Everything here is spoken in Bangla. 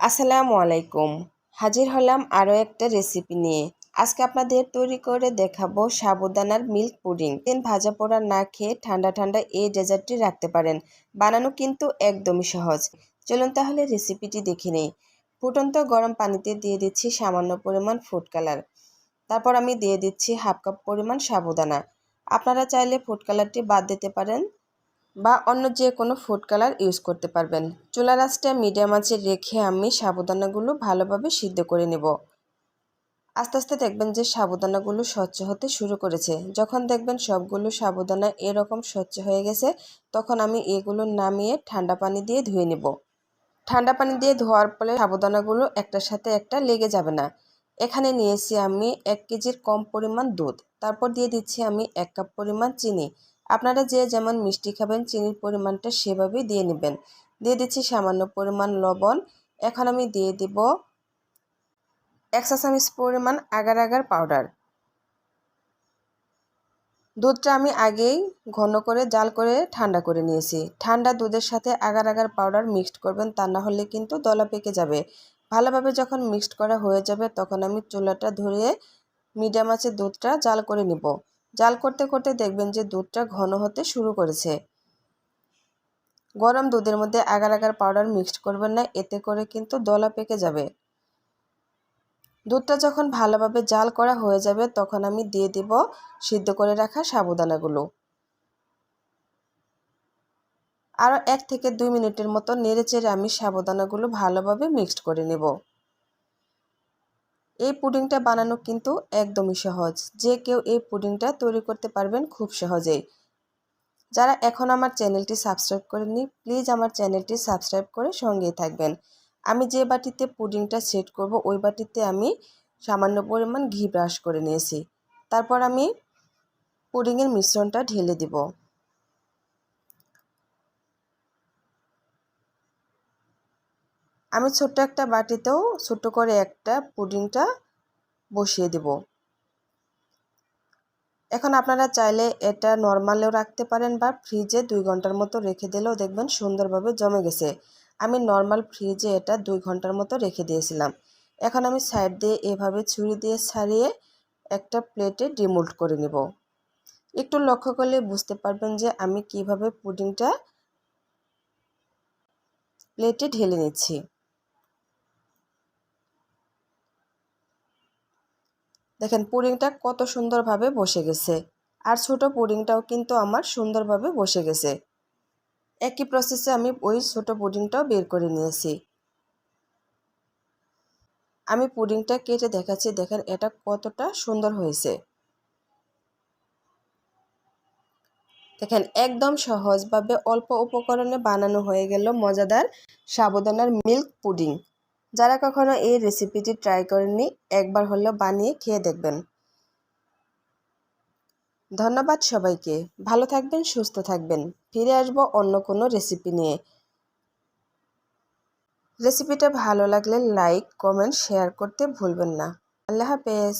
আসসালামু আলাইকুম। হাজির হলাম আরও একটা রেসিপি নিয়ে। আজকে আপনাদের তৈরি করে দেখাবো সাবুদানার মিল্ক পুডিং। দিন ভাজা পোড়া না খেয়ে ঠান্ডা ঠান্ডা এই ডেজার্টটি রাখতে পারেন। বানানো কিন্তু একদমই সহজ। চলুন তাহলে রেসিপিটি দেখে নেই। ফুটন্ত গরম পানিতে দিয়ে দিচ্ছি সামান্য পরিমাণ ফুড কালার। তারপর আমি দিয়ে দিচ্ছি হাফ কাপ পরিমাণ সাবুদানা। আপনারা চাইলে ফুড কালারটি বাদ দিতে পারেন। বা অন্য যে কোনো ফুড কালার ইউজ করতে পারবেন। চুলা রাসটা মিডিয়াম আঁচে রেখে আমি সাবুদানাগুলো ভালোভাবে সিদ্ধ করে নেব। আস্তে আস্তে দেখবেন যে সাবুদানাগুলো স্বচ্ছ হতে শুরু করেছে। যখন দেখবেন সবগুলো সাবুদানা এরকম স্বচ্ছ হয়ে গেছে, তখন আমি এগুলো নামিয়ে ঠান্ডা পানি দিয়ে ধুয়ে নেব। ঠান্ডা পানি দিয়ে ধোয়ার ফলে সাবুদানাগুলো একটার সাথে একটা লেগে যাবে না। এখানে নিয়েছি আমি এক কেজির কম পরিমাণ দুধ। তারপর দিয়ে দিচ্ছি আমি এক কাপ পরিমাণ চিনি। আপনারা যে যেমন মিষ্টি খাবেন, চিনির পরিমাণটা সেভাবেই দিয়ে নেবেন। দিয়ে দিচ্ছি সামান্য পরিমাণ লবণ। এখন আমি দিয়ে দিব একশো চামচ পরিমাণ আগার আগার পাউডার। দুধটা আমি আগেই ঘন করে, জাল করে ঠান্ডা করে নিয়েছি। ঠান্ডা দুধের সাথে আগার আগার পাউডার মিক্সড করবেন, তা না হলে কিন্তু দলা পেকে যাবে। ভালোভাবে যখন মিক্সড করা হয়ে যাবে, তখন আমি চুলাটা ধরিয়ে মিডিয়াম আছে দুধটা জাল করে নিব। জাল করতে করতে দেখবেন যে দুধটা ঘন হতে শুরু করেছে। গরম দুধের মধ্যে আগার আগার পাউডার মিক্সড করবেন না, এতে করে কিন্তু দলা পেকে যাবে। দুধটা যখন ভালোভাবে জাল করা হয়ে যাবে, তখন আমি দিয়ে দিব সিদ্ধ করে রাখা সাবুদানাগুলো। আরও এক থেকে দুই মিনিটের মতো নেড়ে চেড়ে আমি সাবুদানাগুলো ভালোভাবে মিক্সড করে নেব। এই পুডিংটা বানানো কিন্তু একদমই সহজ। যে কেউ এই পুডিংটা তৈরি করতে পারবেন খুব সহজেই। যারা এখন আমার চ্যানেলটি সাবস্ক্রাইব করেননি, প্লিজ আমার চ্যানেলটি সাবস্ক্রাইব করে সঙ্গেই থাকবেন। আমি যে বাটিতে পুডিংটা সেট করব, ওই বাটিতে আমি সামান্য পরিমাণ ঘি ব্রাশ করে নিয়েছি। তারপর আমি পুডিংয়ের মিশ্রণটা ঢেলে দিব। আমি ছোট্ট একটা বাটিতেও ছোট করে একটা পুডিংটা বসিয়ে দেব। এখন আপনারা চাইলে এটা নর্মালেও রাখতে পারেন বা ফ্রিজে দুই ঘণ্টার মতো রেখে দিলেও দেখবেন সুন্দরভাবে জমে গেছে। আমি নর্মাল ফ্রিজে এটা দুই ঘণ্টার মতো রেখে দিয়েছিলাম। এখন আমি সাইড দিয়ে এভাবে ছুরি দিয়ে ছাড়িয়ে একটা প্লেটে ডিমোল্ড করে নেব। একটু লক্ষ্য করলে বুঝতে পারবেন যে আমি কীভাবে পুডিংটা প্লেটে ঢেলে নিচ্ছি। দেখেন পুডিংটা কত সুন্দরভাবে বসে গেছে। আর ছোট পুডিংটাও কিন্তু আমার সুন্দরভাবে বসে গেছে। একই প্রসেসে আমি ওই ছোট পুডিংটাও বের করে নিয়েছি। আমি পুডিংটা কেটে দেখাচ্ছি, দেখেন এটা কতটা সুন্দর হয়েছে। দেখেন, একদম সহজভাবে অল্প উপকরণে বানানো হয়ে গেল মজাদার সাবধানার মিল্ক পুডিং। যারা কখনো এই রেসিপিটি ট্রাই করেননি, একবার হলেও বানিয়ে খেয়ে দেখবেন। ধন্যবাদ সবাইকে। ভালো থাকবেন, সুস্থ থাকবেন। ফিরে আসব অন্য কোনো রেসিপি নিয়ে। রেসিপিটা ভালো লাগলে লাইক কমেন্ট শেয়ার করতে ভুলবেন না। আল্লাহ হাফেজ।